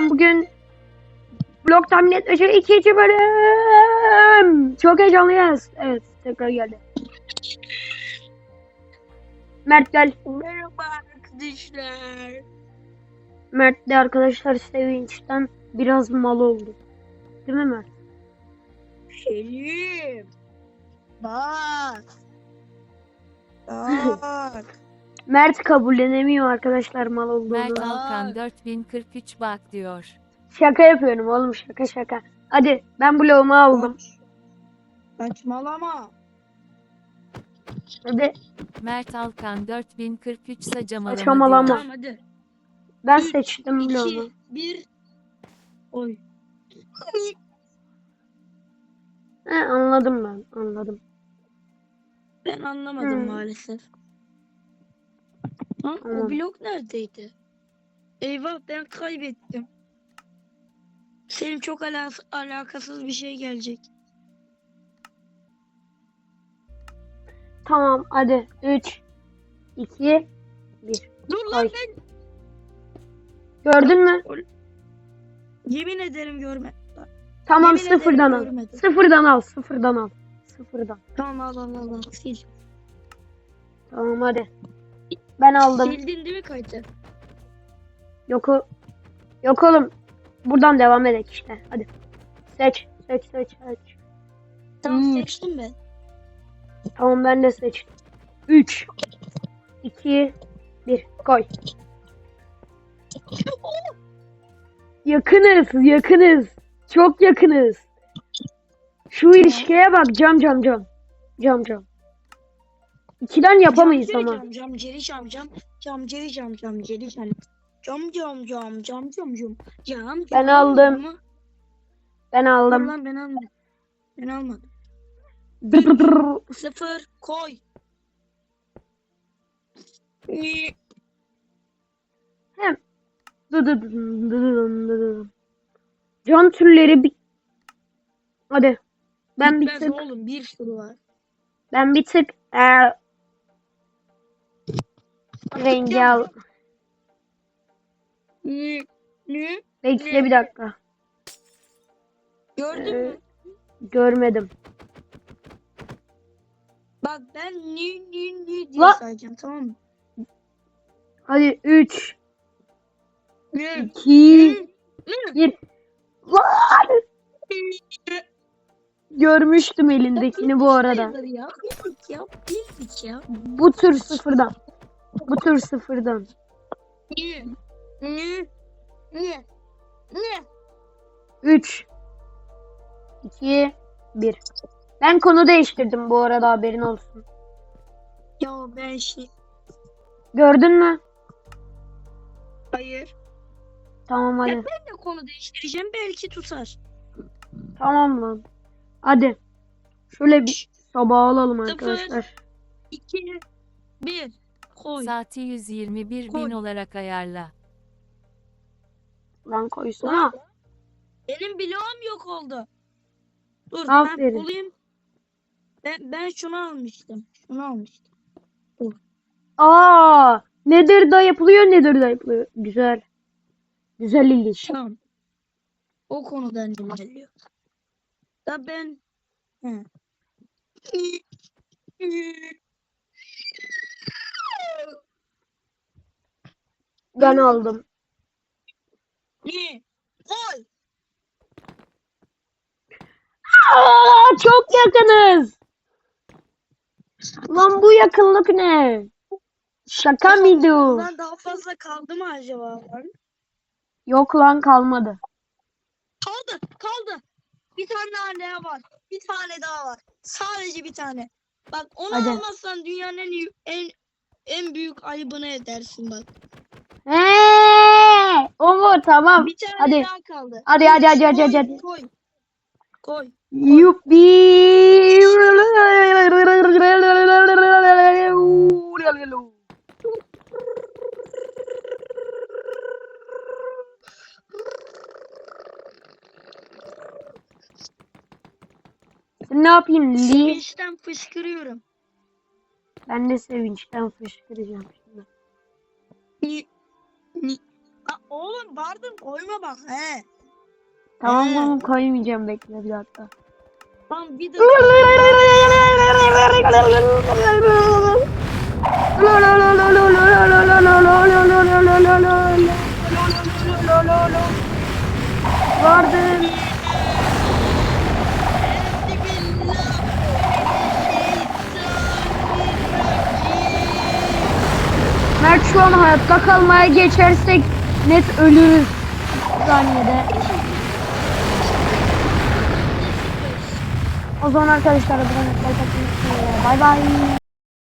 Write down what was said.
Bugün blok tahmin etmece ikinci bölüm. Çok heyecanlıyız. Evet tekrar geldi. Mert gel. Merhaba arkadaşlar. Mert de arkadaşlar sevinçten biraz mal oldu. Değil mi Mert? Selim. Bak. Bak. Mert kabullenemiyor arkadaşlar mal olduğunu. Mert. Alkan 4043 bak diyor. Şaka yapıyorum oğlum şaka şaka. Hadi ben bloğumu aldım. Saçmalama. Hadi Mert Alkan 4043 ise camalama Saçmalama. diyor. Tamam hadi. ben Üç, seçtim bloğumu. 2, 1. Oy. He, anladım ben anladım. Ben anlamadım Hmm. maalesef. Tamam. o blok neredeydi? Eyvah ben kaybettim. Senin çok ala- alakasız bir şey gelecek. Tamam hadi 3 2 1 Dur lan Ay. ben Gördün mü? yemin ederim görme. Tamam Yemin sıfırdan al. görmedim. Sıfırdan al sıfırdan al. Sıfırdan. Tamam al al al al sil. Tamam hadi. Ben aldım. Sildin değil mi kaydı? Yok o. Yok oğlum. Buradan devam edelim işte. Hadi. Seç. Seç seç seç. Tamam Hmm. seçtim ben. Tamam ben de seçtim. 3 2 1 koy. Yakınız, yakınız. Çok yakınız. Şu ilişkiye bak cam cam cam. Cam cam. İkiden yapamayız ama. Cam ceri cam cam cam ceri cam cam ceri cam. Cam cam cam cam cam cam. Cam Ben aldım. Ben aldım. Lan ben almadım. Ben almadım. Bir, sıfır koy. Hem. Cam türleri bir... Hadi. Ben bir tık. oğlum bir sürü var. Ben bir tık... Ee, rengi al. Bekle bir dakika. gördün Ee, mü? Görmedim. Bak ben ni ni ni diye La- sayacağım tamam mı? Hadi 3 Ni 2 ni 1 Görmüştüm elindekini bu arada. Ya bildik ya bildik ya. Bu tür sıfırdan. Bu tür sıfırdan. Ni ni ni ni 3 2 1 Ben konu değiştirdim bu arada haberin olsun. Ya ben şey Gördün mü? hayır. Tamam hadi. Ya ben de konu değiştireceğim belki tutar. Tamam lan. Hadi. Şöyle bir sabah alalım arkadaşlar. 2 1 koy. Saati 121 bin Koy. olarak ayarla. Lan koysana. Benim bloğum yok oldu. Dur Aferin. ben bulayım. Ben, ben şunu almıştım. Şunu almıştım. Aa, nedir da yapılıyor nedir da yapılıyor. Güzel. Güzel ilginç. Tamam. O konudan ilerliyor. Da ben He. Ben aldım. Ne? Koy. Aa, çok yakınız. Lan bu yakınlık ne? Şaka mıydı? Bundan daha fazla kaldı mı acaba? lan? Yok lan kalmadı. Kaldı, kaldı. Bir tane daha var. Bir tane daha var. Sadece bir tane. Bak onu Hadi. almazsan dünyanın en en en büyük ayıbını edersin bak. Mu? Tamam. Bir tane Hadi. daha kaldı. Hadi hadi hadi hadi Koy, hadi. hadi. Koy. Koy. Yuppi. Ne yapayım? Sevinçten fışkırıyorum. Ben de sevinçten fışkıracağım Lan vardım koyma bak he. Tamam He. tamam koymayacağım bekle bir dakika. Lan bir dakika. Vardım. Mert şu an hayatta kalmaya geçersek net ölürüz. Saniyede. O zaman arkadaşlar buradan like atmayı. Bay bay.